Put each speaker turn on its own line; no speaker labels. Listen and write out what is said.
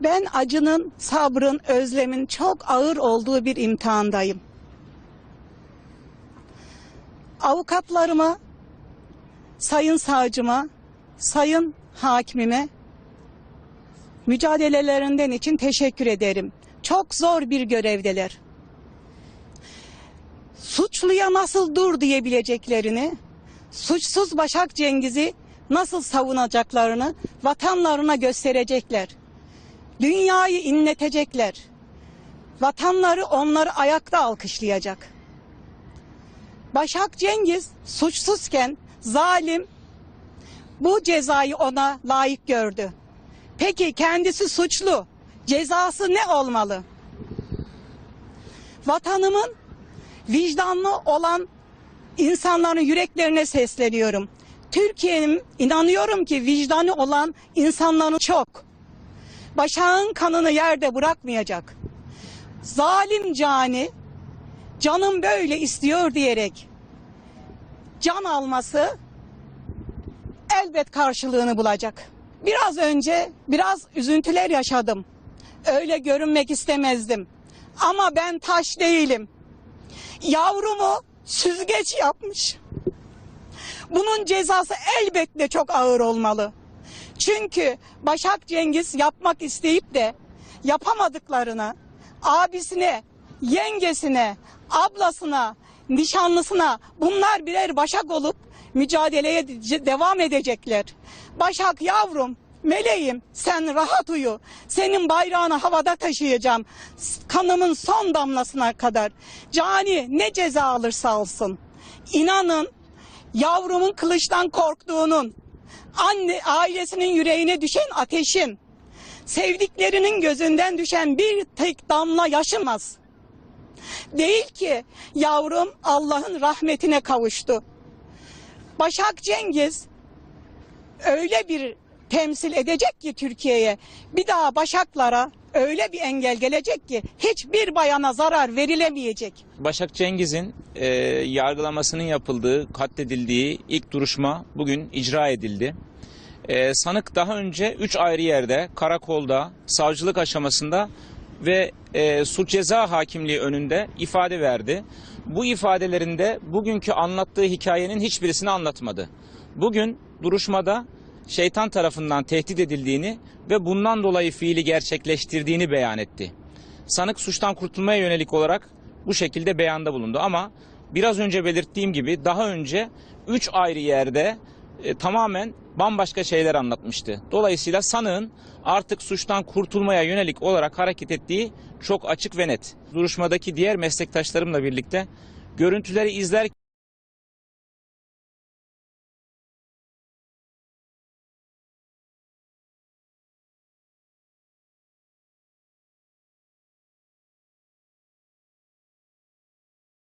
Ben acının, sabrın, özlemin çok ağır olduğu bir imtihandayım. Avukatlarıma, sayın savcıma, sayın hakimime mücadelelerinden için teşekkür ederim. Çok zor bir görevdeler. Suçluya nasıl dur diyebileceklerini, suçsuz Başak Cengiz'i nasıl savunacaklarını vatanlarına gösterecekler. Dünyayı inletecekler. Vatanları onları ayakta alkışlayacak. Başak Cengiz suçsuzken zalim bu cezayı ona layık gördü. Peki kendisi suçlu. Cezası ne olmalı? Vatanımın vicdanlı olan insanların yüreklerine sesleniyorum. Türkiye'nin inanıyorum ki vicdanı olan insanların çok. Başağın kanını yerde bırakmayacak. Zalim cani canım böyle istiyor diyerek can alması elbet karşılığını bulacak. Biraz önce biraz üzüntüler yaşadım. Öyle görünmek istemezdim. Ama ben taş değilim. Yavrumu süzgeç yapmış. Bunun cezası elbette çok ağır olmalı. Çünkü Başak Cengiz yapmak isteyip de yapamadıklarını abisine, yengesine, ablasına, nişanlısına bunlar birer başak olup mücadeleye de- devam edecekler. Başak yavrum, meleğim sen rahat uyu. Senin bayrağını havada taşıyacağım. Kanımın son damlasına kadar. Cani ne ceza alırsa alsın. İnanın yavrumun kılıçtan korktuğunun, anne ailesinin yüreğine düşen ateşin, sevdiklerinin gözünden düşen bir tek damla yaşımaz. Değil ki yavrum Allah'ın rahmetine kavuştu. Başak Cengiz öyle bir temsil edecek ki Türkiye'ye bir daha Başaklara öyle bir engel gelecek ki hiçbir bayana zarar verilemeyecek.
Başak Cengiz'in e, yargılamasının yapıldığı, katledildiği ilk duruşma bugün icra edildi. E, sanık daha önce 3 ayrı yerde, karakolda, savcılık aşamasında ve e, suç ceza hakimliği önünde ifade verdi. Bu ifadelerinde bugünkü anlattığı hikayenin hiçbirisini anlatmadı. Bugün duruşmada şeytan tarafından tehdit edildiğini ve bundan dolayı fiili gerçekleştirdiğini beyan etti. Sanık suçtan kurtulmaya yönelik olarak bu şekilde beyanda bulundu ama biraz önce belirttiğim gibi daha önce 3 ayrı yerde e, tamamen bambaşka şeyler anlatmıştı. Dolayısıyla sanığın artık suçtan kurtulmaya yönelik olarak hareket ettiği çok açık ve net. Duruşmadaki diğer meslektaşlarımla birlikte görüntüleri izler